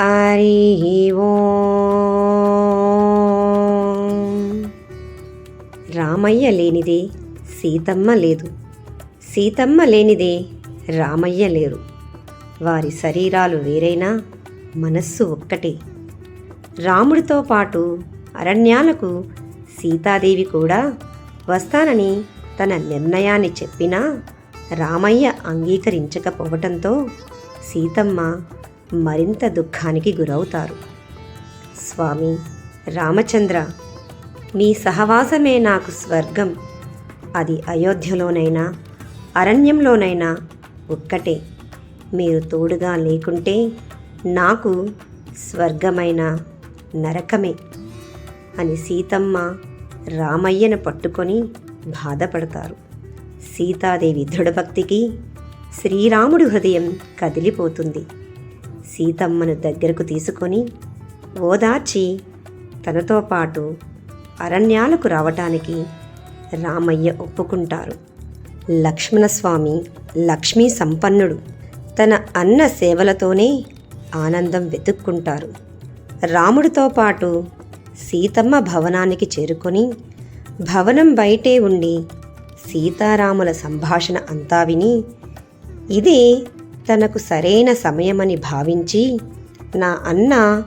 హరి రామయ్య లేనిదే సీతమ్మ లేదు. సీతమ్మ లేనిదే రామయ్య లేరు. వారి శరీరాలు వేరైనా మనస్సు ఒక్కటే. రాముడితో పాటు అరణ్యాలకు సీతాదేవి కూడా వస్తానని తన నిర్ణయాన్ని చెప్పినా రామయ్య అంగీకరించకపోవటంతో సీతమ్మ మరింత దుఃఖానికి గురవుతారు. స్వామి రామచంద్ర మీ సహవాసమే నాకు స్వర్గం. అది అయోధ్యలోనైనా అరణ్యంలోనైనా ఒక్కటే. మీరు తోడుగా లేకుంటే నాకు స్వర్గమైన నరకమే అని సీతమ్మ రామయ్యను పట్టుకొని బాధపడతారు. సీతాదేవి దృఢభక్తికి శ్రీరాముడు హృదయం కదిలిపోతుంది. సీతమ్మను దగ్గరకు తీసుకొని ఓదార్చి తనతో పాటు అరణ్యాలకు రావటానికి రామయ్య ఒప్పుకుంటారు. లక్ష్మణస్వామి లక్ష్మీ సంపన్నుడు. తన అన్న సేవలతోనే ఆనందం వెతుక్కుంటారు. రాముడితో పాటు సీతమ్మ భవనానికి చేరుకొని భవనం బయటే ఉండి సీతారాముల సంభాషణ అంతా విని ఇదే తనకు సరైన సమయమని భావించి నా అన్న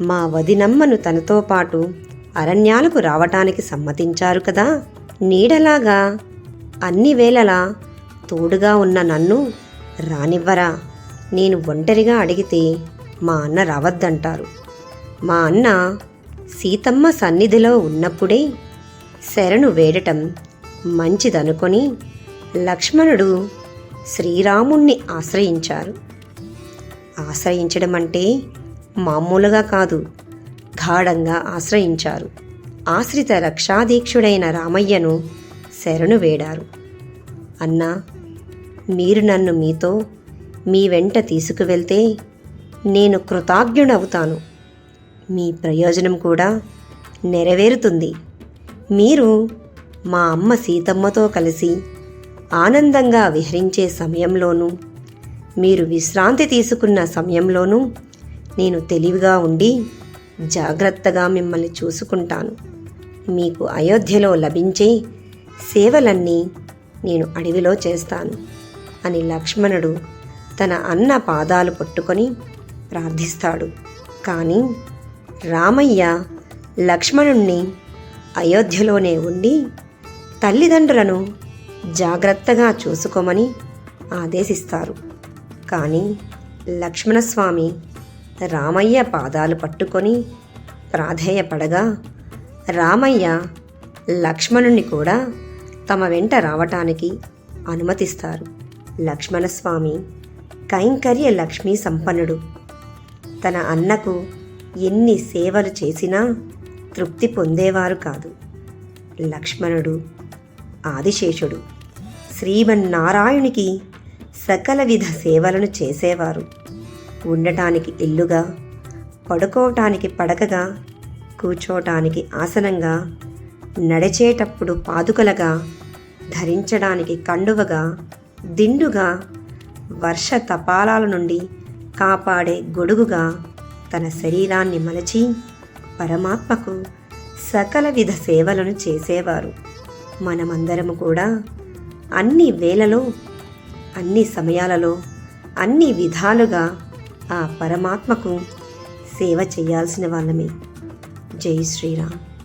మా వదినమ్మను తనతో పాటు అరణ్యాలకు రావటానికి సమ్మతించారు కదా. నీడలాగా అన్ని వేళలా తోడుగా ఉన్న నన్ను రానివ్వరా? నేను ఒంటరిగా అడిగితే మా అన్న రావద్దంటారు. మా అన్న సీతమ్మ సన్నిధిలో ఉన్నప్పుడే శరణు వేడటం మంచిదనుకొని లక్ష్మణుడు శ్రీరాముణ్ణి ఆశ్రయించారు. ఆశ్రయించడం అంటే మామూలుగా కాదు గాఢంగా ఆశ్రయించారు. ఆశ్రిత రక్షాదీక్షుడైన రామయ్యను శరణు వేడారు. అన్నా మీరు నన్ను మీతో మీ వెంట తీసుకువెళ్తే నేను కృతజ్ఞుడవుతాను. మీ ప్రయోజనం కూడా నెరవేరుతుంది. మీరు మా అమ్మ సీతమ్మతో కలిసి ఆనందంగా విహరించే సమయంలోనూ మీరు విశ్రాంతి తీసుకున్న సమయంలోనూ నేను తెలివిగా ఉండి జాగ్రత్తగా మిమ్మల్ని చూసుకుంటాను. మీకు అయోధ్యలో లభించే సేవలన్నీ నేను అడవిలో చేస్తాను అని లక్ష్మణుడు తన అన్న పాదాలు పట్టుకొని ప్రార్థిస్తాడు. కానీ రామయ్య లక్ష్మణుణ్ణి అయోధ్యలోనే ఉండి తల్లిదండ్రులను జాగ్రత్తగా చూసుకోమని ఆదేశిస్తారు. కానీ లక్ష్మణస్వామి రామయ్య పాదాలు పట్టుకొని ప్రాధేయపడగా రామయ్య లక్ష్మణుణ్ణి కూడా తమ వెంట రావటానికి అనుమతిస్తారు. లక్ష్మణస్వామి కైంకర్య లక్ష్మీ సంపన్నుడు. తన అన్నకు ఎన్ని సేవలు చేసినా తృప్తి పొందేవారు కాదు. లక్ష్మణుడు ఆదిశేషుడు. శ్రీమన్నారాయణునికి సకల విధ సేవలను చేసేవారు. ఉండటానికి ఇల్లుగా పడుకోవటానికి పడకగా కూర్చోటానికి ఆసనంగా నడిచేటప్పుడు పాదుకలుగా ధరించడానికి కండువగా దిండుగా వర్ష తపాలాల నుండి కాపాడే గొడుగుగా తన శరీరాన్ని మలచి పరమాత్మకు సకల విధ సేవలను చేసేవారు. మనమందరము కూడా అన్ని వేళలో అన్ని సమయాలలో అన్ని విధాలుగా ఆ పరమాత్మకు సేవ చేయాల్సిన వాళ్ళమే. జై శ్రీరామ్.